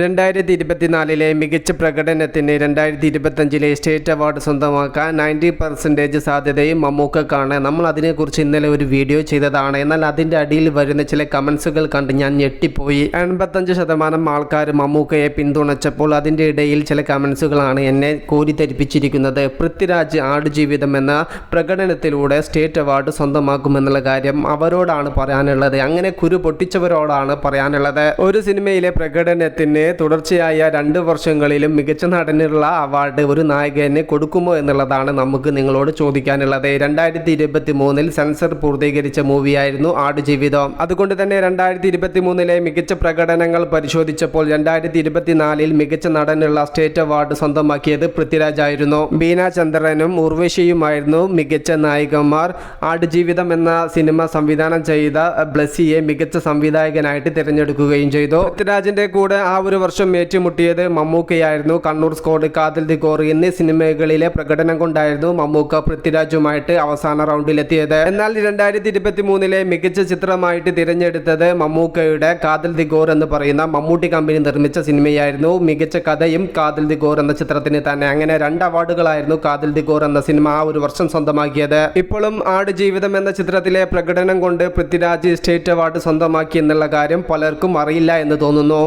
രണ്ടായിരത്തി ഇരുപത്തിനാലിലെ മികച്ച പ്രകടനത്തിന് രണ്ടായിരത്തി ഇരുപത്തഞ്ചിലെ സ്റ്റേറ്റ് അവാർഡ് സ്വന്തമാക്കാൻ നയന്റി പെർസെന്റേജ് സാധ്യതയും മമ്മൂക്കക്കാണ്. നമ്മൾ അതിനെക്കുറിച്ച് ഇന്നലെ ഒരു വീഡിയോ ചെയ്തതാണ്. എന്നാൽ അതിന്റെ അടിയിൽ വരുന്ന ചില കമൻസുകൾ കണ്ട് ഞാൻ ഞെട്ടിപ്പോയി. എൺപത്തഞ്ച് ശതമാനം ആൾക്കാർ മമ്മൂക്കയെ പിന്തുണച്ചപ്പോൾ അതിന്റെ ഇടയിൽ ചില കമൻസുകളാണ് എന്നെ കോരിത്തരിപ്പിച്ചിരിക്കുന്നത് പൃഥ്വിരാജ് ആടുജീവിതം എന്ന പ്രകടനത്തിലൂടെ സ്റ്റേറ്റ് അവാർഡ് സ്വന്തമാക്കുമെന്നുള്ള കാര്യം അവരോടാണ് പറയാനുള്ളത്. അങ്ങനെ കുരു പൊട്ടിച്ചവരോടാണ് പറയാനുള്ളത്. ഒരു സിനിമയിലെ പ്രകടനത്തിന് തുടർച്ചയായ രണ്ട് വർഷങ്ങളിലും മികച്ച നടനുള്ള അവാർഡ് ഒരു നായകന് കൊടുക്കുമോ എന്നുള്ളതാണ് നമുക്ക് നിങ്ങളോട് ചോദിക്കാനുള്ളത്. രണ്ടായിരത്തി ഇരുപത്തി മൂന്നിൽ സെൻസർ പൂർത്തീകരിച്ച മൂവിയായിരുന്നു ആടുജീവിതം. അതുകൊണ്ട് തന്നെ രണ്ടായിരത്തി ഇരുപത്തി മൂന്നിലെ മികച്ച പ്രകടനങ്ങൾ പരിശോധിച്ചപ്പോൾ രണ്ടായിരത്തി ഇരുപത്തിനാലിൽ മികച്ച നടനുള്ള സ്റ്റേറ്റ് അവാർഡ് സ്വന്തമാക്കിയത് പൃഥ്വിരാജ് ആയിരുന്നു. ബീന ചന്ദ്രനും ഉർവശിയുമായിരുന്നു മികച്ച നായികന്മാർ ആടുജീവിതം എന്ന സിനിമ സംവിധാനം ചെയ്ത ബ്ലസ്സിയെ മികച്ച സംവിധായകനായിട്ട് തിരഞ്ഞെടുക്കുകയും ചെയ്തു. പൃഥ്വിരാജിന്റെ കൂടെ ആ വർഷം ഏറ്റുമുട്ടിയത് മമ്മൂക്കയായിരുന്നു. Kannur squad Kaathal the core എന്നീ സിനിമകളിലെ പ്രകടനം കൊണ്ടായിരുന്നു മമ്മൂക്ക പൃഥ്വിരാജുമായിട്ട് അവസാന റൗണ്ടിലെത്തിയത്. എന്നാൽ രണ്ടായിരത്തി ഇരുപത്തി മൂന്നിലെ മികച്ച ചിത്രമായിട്ട് തിരഞ്ഞെടുത്തത് മമ്മൂക്കയുടെ കാതിൽ ദി ഗോർ എന്ന് പറയുന്ന മമ്മൂട്ടി കമ്പനി നിർമ്മിച്ച സിനിമയായിരുന്നു. മികച്ച കഥയും കാതിൽ ദി ഗോർ എന്ന ചിത്രത്തിന് തന്നെ. അങ്ങനെ രണ്ട് അവാർഡുകളായിരുന്നു കാതിൽ ദി ഗോർ എന്ന സിനിമ ആ ഒരു വർഷം സ്വന്തമാക്കിയത്. ഇപ്പോഴും ആട് ജീവിതം എന്ന ചിത്രത്തിലെ പ്രകടനം കൊണ്ട് പൃഥ്വിരാജ് സ്റ്റേറ്റ് അവാർഡ് സ്വന്തമാക്കി എന്നുള്ള കാര്യം പലർക്കും അറിയില്ല എന്ന് തോന്നുന്നു.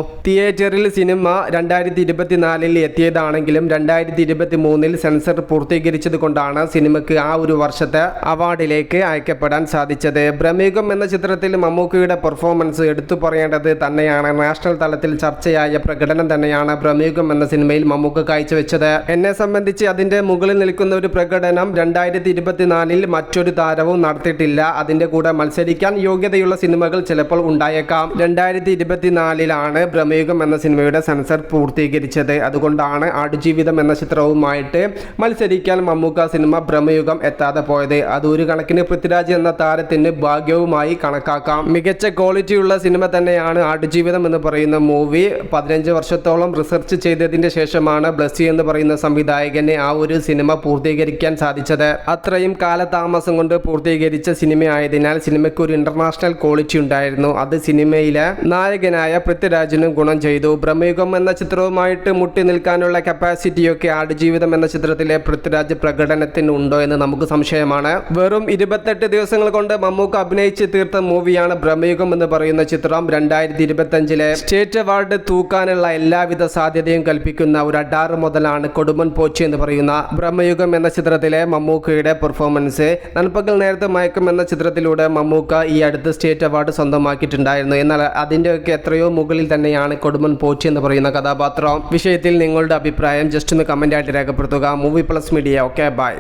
തിയേറ്ററിൽ സിനിമ രണ്ടായിരത്തി ഇരുപത്തിനാലിൽ എത്തിയതാണെങ്കിലും രണ്ടായിരത്തി ഇരുപത്തി മൂന്നിൽ സെൻസർ പൂർത്തീകരിച്ചത് കൊണ്ടാണ് സിനിമയ്ക്ക് ആ ഒരു വർഷത്തെ അവാർഡിലേക്ക് അയക്കപ്പെടാൻ സാധിച്ചത്. ബ്രഹ്മീകം എന്ന ചിത്രത്തിൽ മമ്മൂക്കയുടെ പെർഫോമൻസ് എടുത്തു പറയേണ്ടത് തന്നെയാണ്. നാഷണൽ തലത്തിൽ ചർച്ചയായ പ്രകടനം തന്നെയാണ് ബ്രഹ്മീകം എന്ന സിനിമയിൽ മമ്മൂക്ക കാഴ്ചവെച്ചത്. എന്നെ സംബന്ധിച്ച് അതിന്റെ മുകളിൽ നിൽക്കുന്ന ഒരു പ്രകടനം രണ്ടായിരത്തി ഇരുപത്തിനാലിൽ മറ്റൊരു താരവും നടത്തിയിട്ടില്ല. അതിന്റെ കൂടെ മത്സരിക്കാൻ യോഗ്യതയുള്ള സിനിമകൾ ചിലപ്പോൾ ഉണ്ടായേക്കാം. രണ്ടായിരത്തി ഇരുപത്തിനാലിലാണ് ബ്രഹ്മയുഗം എന്ന സിനിമയുടെ സെൻസർ പൂർത്തീകരിച്ചത്. അതുകൊണ്ടാണ് ആടുജീവിതം എന്ന ചിത്രവുമായിട്ട് മത്സരിക്കാൻ മമ്മൂക്ക സിനിമ ബ്രഹ്മയുഗം എത്താതെ പോയത്. അത് ഒരു കണക്കിന് പൃഥ്വിരാജ് എന്ന താരത്തിന് ഭാഗ്യവുമായി കണക്കാക്കാം. മികച്ച ക്വാളിറ്റിയുള്ള സിനിമ തന്നെയാണ് ആടുജീവിതം എന്ന് പറയുന്ന മൂവി. പതിനഞ്ച് വർഷത്തോളം റിസർച്ച് ചെയ്തതിന്റെ ശേഷമാണ് ബ്ലസ്സി എന്ന് പറയുന്ന സംവിധായകന് ആ ഒരു സിനിമ പൂർത്തീകരിക്കാൻ സാധിച്ചത്. അത്രയും കാലതാമസം കൊണ്ട് പൂർത്തീകരിച്ച സിനിമയായതിനാൽ സിനിമയ്ക്ക് ഒരു ഇന്റർനാഷണൽ ക്വാളിറ്റി ഉണ്ടായിരുന്നു. അത് സിനിമയിലെ നായകനായ പൃഥ്വിരാജിനും ഗുണം ചെയ്തു. ബ്രഹ്മയുഗം എന്ന ചിത്രവുമായിട്ട് മുട്ടി നിൽക്കാനുള്ള കപ്പാസിറ്റിയൊക്കെ ആടുജീവിതം എന്ന ചിത്രത്തിലെ പൃഥ്വിരാജ് പ്രകടനത്തിന് ഉണ്ടോ എന്ന് നമുക്ക് സംശയമാണ്. വെറും ഇരുപത്തെട്ട് ദിവസങ്ങൾ കൊണ്ട് മമ്മൂക്ക അഭിനയിച്ച് തീർത്ത മൂവിയാണ് ബ്രഹ്മയുഗം എന്ന് പറയുന്ന ചിത്രം. രണ്ടായിരത്തി ഇരുപത്തഞ്ചിലെ സ്റ്റേറ്റ് അവാർഡ് തൂക്കാനുള്ള എല്ലാവിധ സാധ്യതയും കൽപ്പിക്കുന്ന ഒരു അഡാറ് മുതലാണ് കൊടുമൻ പോച്ചി എന്ന് പറയുന്ന ബ്രഹ്മയുഗം എന്ന ചിത്രത്തിലെ മമ്മൂക്കയുടെ പെർഫോമൻസ് നൽപ്പകൽ നേരത്തെ മയക്കം എന്ന ചിത്രത്തിലൂടെ മമ്മൂക്ക ഈ അടുത്ത് സ്റ്റേറ്റ് അവാർഡ് സ്വന്തമാക്കിയിട്ടുണ്ടായിരുന്നു. എന്നാൽ അതിന്റെയൊക്കെ എത്രയോ മുകളിൽ തന്നെയാണ് കൊടുമൻ പോച്ചി എന്ന് പറയുന്ന കഥാപാത്രം. വിഷയത്തിൽ നിങ്ങളുടെ അഭിപ്രായം ജസ്റ്റ് ഒന്ന് കമന്റായിട്ട് രേഖപ്പെടുത്തുക. Movie plus media okay bye